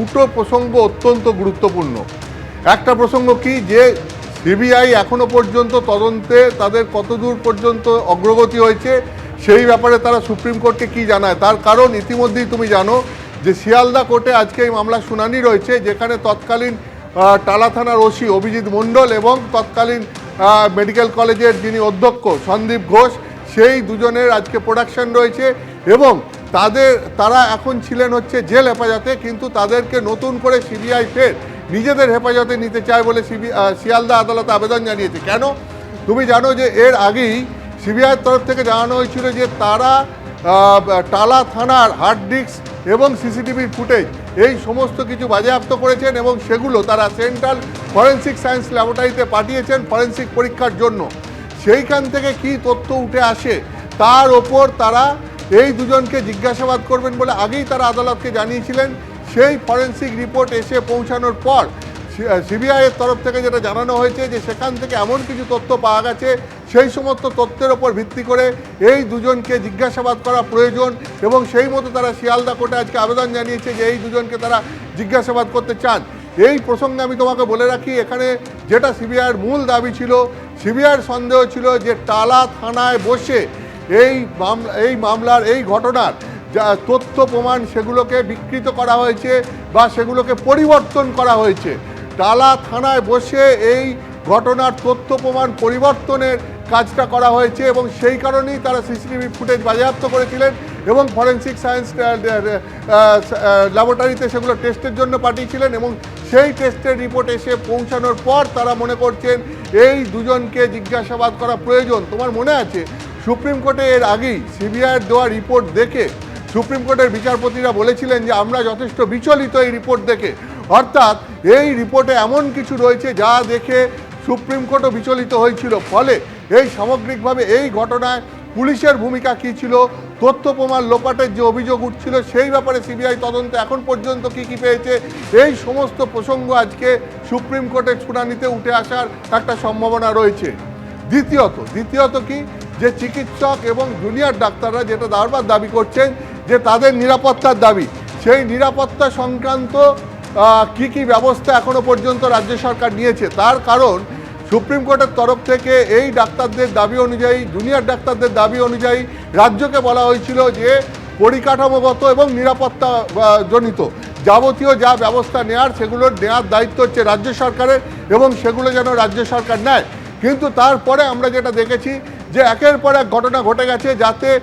দুটো প্রসঙ্গ অত্যন্ত গুরুত্বপূর্ণ। একটা প্রসঙ্গ কি? যে সিবিআই এখনও পর্যন্ত তদন্তে তাদের কতদূর পর্যন্ত অগ্রগতি হয়েছে, সেই ব্যাপারে তারা সুপ্রিম কোর্টকে কি জানায়? তার কারণ ইতিমধ্যেই তুমি জানো যে শিয়ালদা কোর্টে আজকে এই মামলা শুনানি রয়েছে, যেখানে তৎকালীন টালা থানার ওসি অভিজিৎ মণ্ডল এবং তৎকালীন মেডিকেল কলেজের যিনি অধ্যক্ষ সন্দীপ ঘোষ, সেই দুজনের আজকে প্রোডাকশন রয়েছে এবং তাদের, তারা এখন ছিলেন হচ্ছে জেল হেফাজতে, কিন্তু তাদেরকে নতুন করে সিবিআই ফের নিজেদের হেফাজতে নিতে চায় বলে সিবি শিয়ালদা আদালতে আবেদন জানিয়েছে। কেন? তুমি জানো যে এর আগেই সিবিআইয়ের তরফ থেকে জানানো হয়েছিল যে তারা টালা থানার হার্ড ডিস্ক এবং সিসিটিভির ফুটেজ এই সমস্ত কিছু বাজেয়াপ্ত করেছেন এবং সেগুলো তারা সেন্ট্রাল ফরেন্সিক সায়েন্স ল্যাবরেটরিতে পাঠিয়েছেন ফরেন্সিক পরীক্ষার জন্য। সেইখান থেকে কি তথ্য উঠে আসে, তার ওপর তারা এই দুজনকে জিজ্ঞাসাবাদ করবেন বলে আগেই তারা আদালতকে জানিয়েছিলেন। সেই ফরেন্সিক রিপোর্ট এসে পৌঁছানোর পর সিবিআইয়ের তরফ থেকে যেটা জানানো হয়েছে যে সেখান থেকে এমন কিছু তথ্য পাওয়া গেছে, সেই সমস্ত তথ্যের ওপর ভিত্তি করে এই দুজনকে জিজ্ঞাসাবাদ করা প্রয়োজন এবং সেই মতো তারা শিয়ালদা কোর্টে আজকে আবেদন জানিয়েছে যে এই দুজনকে তারা জিজ্ঞাসাবাদ করতে চান। এই প্রসঙ্গে আমি তোমাকে বলে রাখি, এখানে যেটা সিবিআইয়ের মূল দাবি ছিল, সিবিআইয়ের সন্দেহ ছিল যে টালা থানায় বসে এই মামলা, এই মামলার, এই ঘটনার যা তথ্য, প্রমাণ সেগুলোকে বিকৃত করা হয়েছে বা সেগুলোকে পরিবর্তন করা হয়েছে। টালা থানায় বসে এই ঘটনার তথ্য, প্রমাণ, পরিবর্তনের কাজটা করা হয়েছে এবং সেই কারণেই তারা সিসিটিভি ফুটেজ বাজেয়াপ্ত করেছিলেন এবং ফরেন্সিক সায়েন্স ল্যাবরেটরিতে সেগুলো টেস্টের জন্য পাঠিয়েছিলেন এবং সেই টেস্টের রিপোর্ট এসে পৌঁছানোর পর তারা মনে করছেন, এই দুজনকে জিজ্ঞাসাবাদ করা প্রয়োজন। তোমার মনে আছে? সুপ্রিম কোর্টে এর আগেই সিবিআইয়ের দেওয়া রিপোর্ট দেখে সুপ্রিম কোর্টের বিচারপতিরা বলেছিলেন যে, আমরা যথেষ্ট বিচলিত এই রিপোর্ট দেখে। অর্থাৎ এই রিপোর্টে এমন কিছু রয়েছে যা দেখে সুপ্রিম কোর্টও বিচলিত হয়েছিল। ফলে এই সামগ্রিকভাবে এই ঘটনায় পুলিশের ভূমিকা কী ছিল, তথ্য প্রমাণ লোপাটের যে অভিযোগ উঠছিল, সেই ব্যাপারে সিবিআই তদন্ত এখন পর্যন্ত কি কি পেয়েছে, এই সমস্ত প্রসঙ্গ আজকে সুপ্রিম কোর্টের শুনানিতে উঠে আসার একটা সম্ভাবনা রয়েছে। দ্বিতীয়ত দ্বিতীয়ত কি? যে চিকিৎসক এবং জুনিয়র ডাক্তাররা যেটা বারবার দাবি করছেন যে তাদের নিরাপত্তার দাবি, সেই নিরাপত্তা সংক্রান্ত কি কি ব্যবস্থা এখনও পর্যন্ত রাজ্য সরকার নিয়েছে। তার কারণ সুপ্রিম কোর্টের তরফ থেকে এই ডাক্তারদের দাবি অনুযায়ী, জুনিয়র ডাক্তারদের দাবি অনুযায়ী রাজ্যকে বলা হয়েছিল যে পরিকাঠামোগত এবং নিরাপত্তা জনিত যাবতীয় যা ব্যবস্থা নেওয়ার সেগুলোর নেওয়ার দায়িত্ব হচ্ছে রাজ্য সরকারের এবং সেগুলো যেন রাজ্য সরকার নেয়। কিন্তু তারপরে আমরা যেটা দেখেছি যে একের পর এক ঘটনা ঘটে গেছে যাতে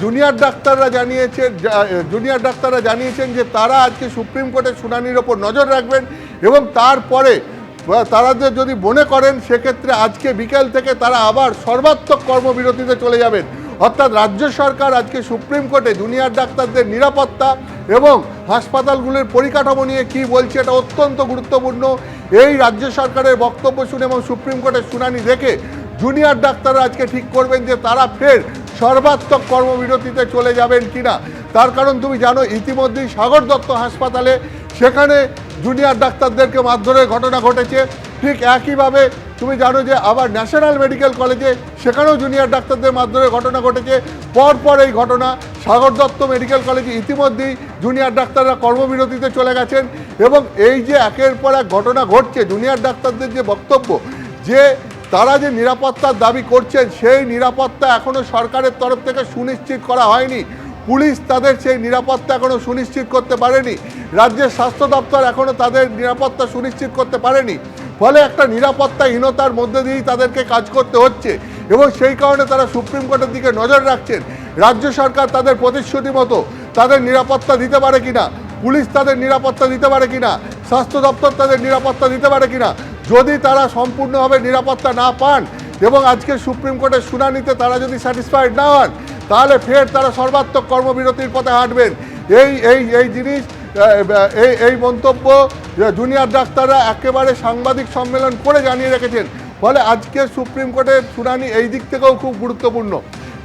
জুনিয়র ডাক্তাররা জানিয়েছেন যা- জুনিয়র ডাক্তাররা জানিয়েছেন যে তারা আজকে সুপ্রিম কোর্টের শুনানির ওপর নজর রাখবেন এবং তারপরে তারা যদি মনে করেন সেক্ষেত্রে আজকে বিকেল থেকে তারা আবার সর্বাত্মক কর্মবিরতিতে চলে যাবেন। অর্থাৎ রাজ্য সরকার আজকে সুপ্রিম কোর্টে জুনিয়র ডাক্তারদের নিরাপত্তা এবং হাসপাতালগুলির পরিকাঠামো নিয়ে কি বলছে এটা অত্যন্ত গুরুত্বপূর্ণ। এই রাজ্য সরকারের বক্তব্য শুনে এবং সুপ্রিম কোর্টের শুনানি দেখে জুনিয়র ডাক্তাররা আজকে ঠিক করবেন যে তারা ফের সর্বাত্মক কর্মবিরতিতে চলে যাবেন কিনা। তার কারণ তুমি জানো, ইতিমধ্যেই সাগর দত্ত হাসপাতালে সেখানে জুনিয়র ডাক্তারদেরকে মারধরের ঘটনা ঘটেছে। ঠিক একইভাবে তুমি জানো যে আবার ন্যাশনাল মেডিকেল কলেজে সেখানেও জুনিয়র ডাক্তারদের মারধরের ঘটনা ঘটেছে। পরপর এই ঘটনা সাগর দত্ত মেডিকেল কলেজে ইতিমধ্যেই জুনিয়র ডাক্তাররা কর্মবিরতিতে চলে গেছেন এবং এই যে একের পর এক ঘটনা ঘটছে, জুনিয়র ডাক্তারদের যে বক্তব্য, যে তারা যে নিরাপত্তার দাবি করছেন, সেই নিরাপত্তা এখনও সরকারের তরফ থেকে সুনিশ্চিত করা হয়নি। পুলিশ তাদের সেই নিরাপত্তা এখনও সুনিশ্চিত করতে পারেনি। রাজ্যের স্বাস্থ্য দপ্তর এখনও তাদের নিরাপত্তা সুনিশ্চিত করতে পারেনি। ফলে একটা নিরাপত্তাহীনতার মধ্যে দিয়েই তাদেরকে কাজ করতে হচ্ছে এবং সেই কারণে তারা সুপ্রিম কোর্টের দিকে নজর রাখছেন। রাজ্য সরকার তাদের প্রতিশ্রুতি মতো তাদের নিরাপত্তা দিতে পারে কিনা, পুলিশ তাদের নিরাপত্তা দিতে পারে কিনা, স্বাস্থ্য দপ্তর তাদের নিরাপত্তা দিতে পারে কিনা যদি তারা সম্পূর্ণভাবে নিরাপত্তা না পান এবং আজকে সুপ্রিম কোর্টের শুনানিতে তারা যদি স্যাটিসফাইড না হন, তাহলে ফের তারা সর্বাত্মক কর্মবিরতির পথে হাঁটবেন। এই এই এই জিনিস এই এই মন্তব্য জুনিয়র ডাক্তাররা একেবারে সাংবাদিক সম্মেলন করে জানিয়ে রেখেছেন। ফলে আজকে সুপ্রিম কোর্টের শুনানি এই দিক থেকেও খুব গুরুত্বপূর্ণ।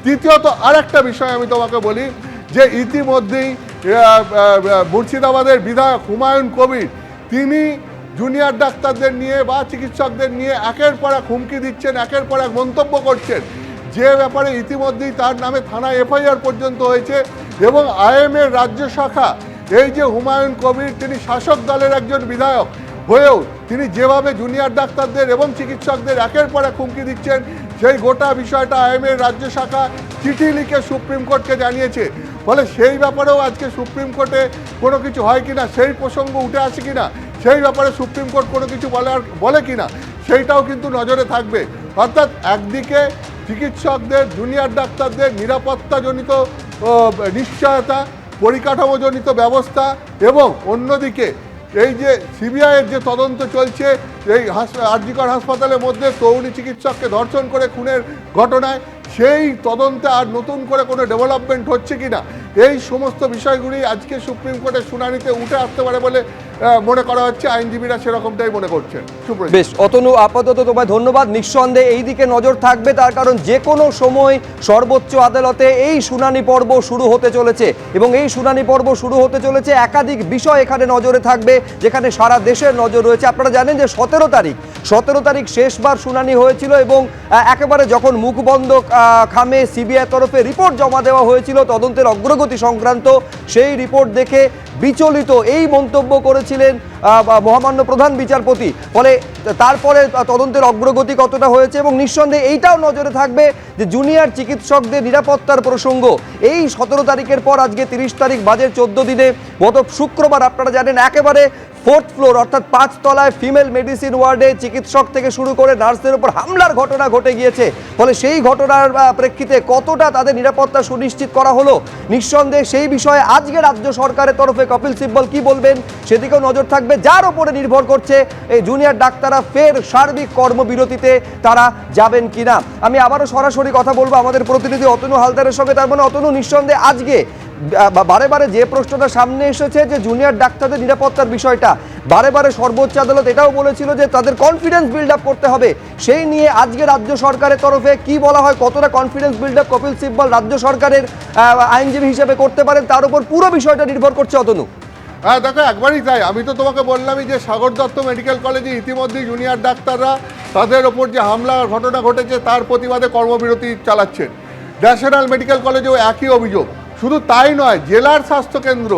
তৃতীয়ত আরেকটা বিষয় আমি তোমাকে বলি যে ইতিমধ্যেই মুর্শিদাবাদের বিধায়ক হুমায়ুন কবির, তিনি জুনিয়র ডাক্তারদের নিয়ে বা চিকিৎসকদের নিয়ে একের পর এক হুমকি দিচ্ছেন, একের পর এক মন্তব্য করছেন। যে ব্যাপারে ইতিমধ্যেই তার নামে থানা এফআইআর পর্যন্ত হয়েছে এবং আইএমের রাজ্য শাখা, এই যে হুমায়ুন কবির, তিনি শাসক দলের একজন বিধায়ক, হয়েও তিনি যেভাবে জুনিয়র ডাক্তারদের এবং চিকিৎসকদের একের পর এক হুমকি দিচ্ছেন, সেই গোটা বিষয়টা আইএমএর রাজ্য শাখা চিঠি লিখে সুপ্রিম কোর্টকে জানিয়েছে। ফলে সেই ব্যাপারেও আজকে সুপ্রিম কোর্টে কোনো কিছু হয় কি না সেই প্রসঙ্গ উঠে আসে কিনা সেই ব্যাপারে সুপ্রিম কোর্ট কোনো কিছু বলে আর বলে কিনা সেইটাও কিন্তু নজরে থাকবে। অর্থাৎ একদিকে চিকিৎসকদের জুনিয়র ডাক্তারদের নিরাপত্তাজনিত নিশ্চয়তা, পরিকাঠামোজনিত ব্যবস্থা এবং অন্যদিকে এই যে সিবিআইয়ের যে তদন্ত চলছে, এই আরজিকর হাসপাতালের মধ্যে তরুণী চিকিৎসককে ধর্ষণ করে খুনের ঘটনায়, সেই তদন্তে আর নতুন করে কোনো ডেভেলপমেন্ট হচ্ছে কিনা এই সমস্ত বিষয়গুলি আজকে সুপ্রিম কোর্টের শুনানিতে উঠে আসতে পারে বলে মনে করা হচ্ছে আইনজীবীরা সেরকমটাই মনে করছেন। বেশ, অতনু, আপাতত তোমায় ধন্যবাদ। নিঃসন্দেহে এই দিকে নজর থাকবে, তার কারণ যে কোনো সময় সর্বোচ্চ আদালতে এই শুনানি পর্ব শুরু হতে চলেছে এবং এই শুনানি পর্ব শুরু হতে চলেছে একাধিক বিষয় এখানে নজরে থাকবে, যেখানে সারা দেশের নজর রয়েছে। আপনারা জানেন যে সতেরো তারিখ সতেরো তারিখ শেষবার শুনানি হয়েছিল এবং একেবারে যখন মুখবন্ধ খামে সিবিআই তরফে রিপোর্ট জমা দেওয়া হয়েছিল তদন্তের অগ্রগতি সংক্রান্ত, সেই রিপোর্ট দেখে বিচলিত এই মন্তব্য করেছিলেন আহ, বা মহামান্য প্রধান বিচারপতি। ফলে তারপরে তদন্তের অগ্রগতি কতটা হয়েছে এবং নিঃসন্দেহে এইটাও নজরে থাকবে যে জুনিয়র চিকিৎসকদের নিরাপত্তার প্রসঙ্গ। এই সতেরো তারিখের পর আজকে তিরিশ তারিখ বাজের চোদ্দ দিনে, গত শুক্রবার আপনারা জানেন, একেবারে ফোর্থ ফ্লোর অর্থাৎ পাঁচ তলায় ফিমেল মেডিসিন ওয়ার্ডে চিকিৎসক থেকে শুরু করে নার্সদের উপর হামলার ঘটনা ঘটে গিয়েছে। ফলে সেই ঘটনার প্রেক্ষিতে কতটা তাদের নিরাপত্তা সুনিশ্চিত করা হলো, নিঃসন্দেহে সেই বিষয়ে আজকে রাজ্য সরকারের তরফে কপিল সিব্বল কি বলবেন, সেদিকেও নজর থাকবে। যার উপরে নির্ভর করছে এই জুনিয়র ডাক্তাররা ফের সার্বিক কর্মবিরতিতে তারা যাবেন কিনা? আমি আবারও সরাসরি কথা বলব আমাদের প্রতিনিধি অতনু হালদারের সঙ্গে। তার মানে অতনু, নিঃসন্দেহে আজকে বারে বারে যে প্রশ্নটা সামনে এসেছে যে জুনিয়র ডাক্তারদের নিরাপত্তার বিষয়টা, বারে বারে সর্বোচ্চ আদালত এটাও বলেছিল যে তাদের কনফিডেন্স বিল্ড আপ করতে হবে। সেই নিয়ে আজকে রাজ্য সরকারের তরফে কি বলা হয়, কতটা confidence build up Kapil Sibal রাজ্য সরকারের আইনজীবী হিসেবে করতে পারেন, তার উপর পুরো বিষয়টা নির্ভর করছে অতনু। হ্যাঁ দেখো, একবারই তাই। আমি তো তোমাকে বললামই যে সাগর দত্ত মেডিকেল কলেজে ইতিমধ্যেই জুনিয়র ডাক্তাররা তাদের ওপর যে হামলার ঘটনা ঘটেছে, তার প্রতিবাদে কর্মবিরতি চালাচ্ছেন। ন্যাশনাল মেডিকেল কলেজেও একই অভিযোগ। শুধু তাই নয়, জেলার স্বাস্থ্যকেন্দ্র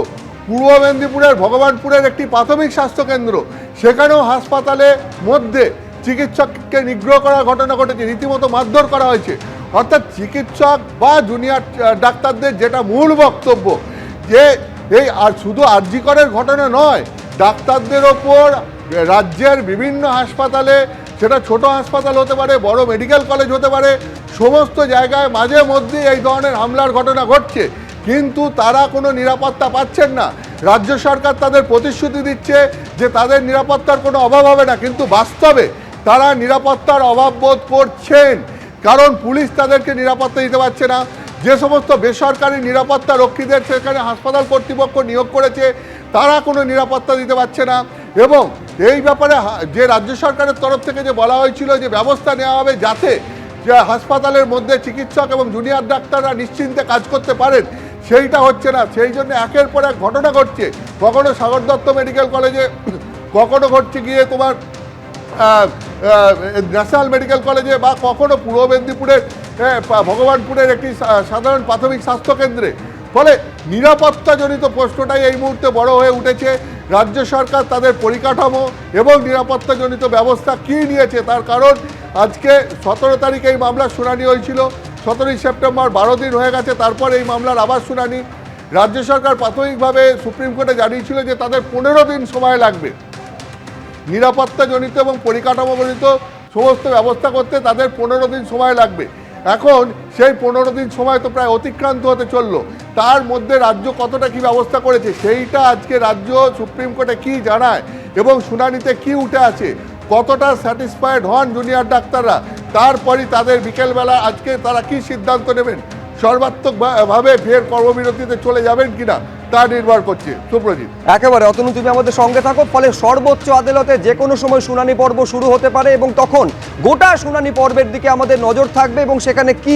পূর্ব মেদিনীপুরের ভগবানপুরের একটি প্রাথমিক স্বাস্থ্যকেন্দ্র সেখানেও হাসপাতালে মধ্যে চিকিৎসককে নিগ্রহ করার ঘটনা ঘটেছে, রীতিমতো মারধর করা হয়েছে। অর্থাৎ চিকিৎসক বা জুনিয়র ডাক্তারদের যেটা মূল বক্তব্য, যে এই আর শুধু আরজিকরের ঘটনা নয়, ডাক্তারদের ওপর রাজ্যের বিভিন্ন হাসপাতালে, সেটা ছোট হাসপাতাল হতে পারে, বড় মেডিকেল কলেজ হতে পারে, সমস্ত জায়গায় মাঝে মধ্যে এই ধরনের হামলার ঘটনা ঘটছে। কিন্তু তারা কোনো নিরাপত্তা পাচ্ছেন না। রাজ্য সরকার তাদের প্রতিশ্রুতি দিচ্ছে যে তাদের নিরাপত্তার কোনো অভাব হবে না, কিন্তু বাস্তবে তারা নিরাপত্তার অভাব বোধ করছেন। কারণ পুলিশ তাদেরকে নিরাপত্তা দিতে পারছে না। যে সমস্ত বেসরকারি নিরাপত্তা রক্ষীদের সেখানে হাসপাতাল কর্তৃপক্ষ নিয়োগ করেছে, তারা কোনো নিরাপত্তা দিতে পারছে না। এবং এই ব্যাপারে যে রাজ্য সরকারের তরফ থেকে যে বলা হয়েছিল যে ব্যবস্থা নেওয়া হবে যাতে যে হাসপাতালের মধ্যে চিকিৎসক এবং জুনিয়র ডাক্তাররা নিশ্চিন্তে কাজ করতে পারেন, সেইটা হচ্ছে না। সেই জন্য একের পর এক ঘটনা ঘটছে। কখনো সাগর দত্ত মেডিকেল কলেজে, কখনো ঘটছে গিয়ে তোমার ন্যাশনাল মেডিকেল কলেজে বা কখনো পূর্ব মেদিনীপুরের ভগবানপুরের একটি সাধারণ প্রাথমিক স্বাস্থ্যকেন্দ্রে। ফলে নিরাপত্তাজনিত প্রশ্নটাই এই মুহূর্তে বড় হয়ে উঠেছে। রাজ্য সরকার তাদের পরিকাঠামো এবং নিরাপত্তাজনিত ব্যবস্থা কী নিয়েছে তার কারণ আজকে সতেরো তারিখে এই মামলার শুনানি হয়েছিল। সতেরোই সেপ্টেম্বর বারো দিন হয়ে গেছে, তারপর এই মামলার আবার শুনানি। রাজ্য সরকার প্রাথমিকভাবে সুপ্রিম কোর্টে জানিয়েছিল যে তাদের পনেরো দিন সময় লাগবে। নিরাপত্তাজনিত এবং পরিকাঠামোজনিত সমস্ত ব্যবস্থা করতে তাদের পনেরো দিন সময় লাগবে। এখন সেই পনেরো দিন সময় তো প্রায় অতিক্রান্ত হতে চলল। তার মধ্যে রাজ্য কতটা কি ব্যবস্থা করেছে, সেইটা আজকে রাজ্য সুপ্রিম কোর্টে কি জানায় এবং শুনানিতে কি উঠে আছে, কতটা স্যাটিসফাইড হন জুনিয়র ডাক্তাররা, তারপরই তাদের বিকেলবেলা আজকে তারা কি সিদ্ধান্ত নেবেন, সর্বাত্মকভাবে ফের কর্মবিরতিতে চলে যাবেন কিনা তা নির্ভর করছে। সুপ্রজিৎ। একেবারে অতনু তুমি আমাদের সঙ্গে থাকো ফলে সর্বোচ্চ আদালতে যে কোনো সময় শুনানি পর্ব শুরু হতে পারে এবং তখন গোটা শুনানি পর্বের দিকে আমাদের নজর থাকবে এবং সেখানে কি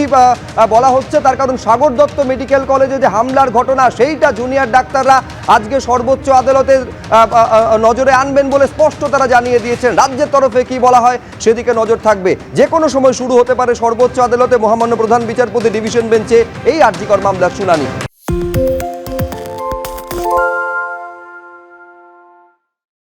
বলা হচ্ছে তার কারণ সাগর দত্ত মেডিকেল কলেজে যে হামলার ঘটনা সেইটা জুনিয়র ডাক্তাররা আজকে সর্বোচ্চ আদালতে আহ, আহ, আহ, নজরে আনবেন বলে স্পষ্ট তারা জানিয়ে দিয়েছেন। রাজ্যের তরফে কি বলা হয় সেদিকে নজর থাকবে। যে কোনো সময় শুরু হতে পারে সর্বোচ্চ আদালতে মহামান্য প্রধান বিচারপতি ডিভিশন বেঞ্চে এই আর্জিকর মামলার শুনানি।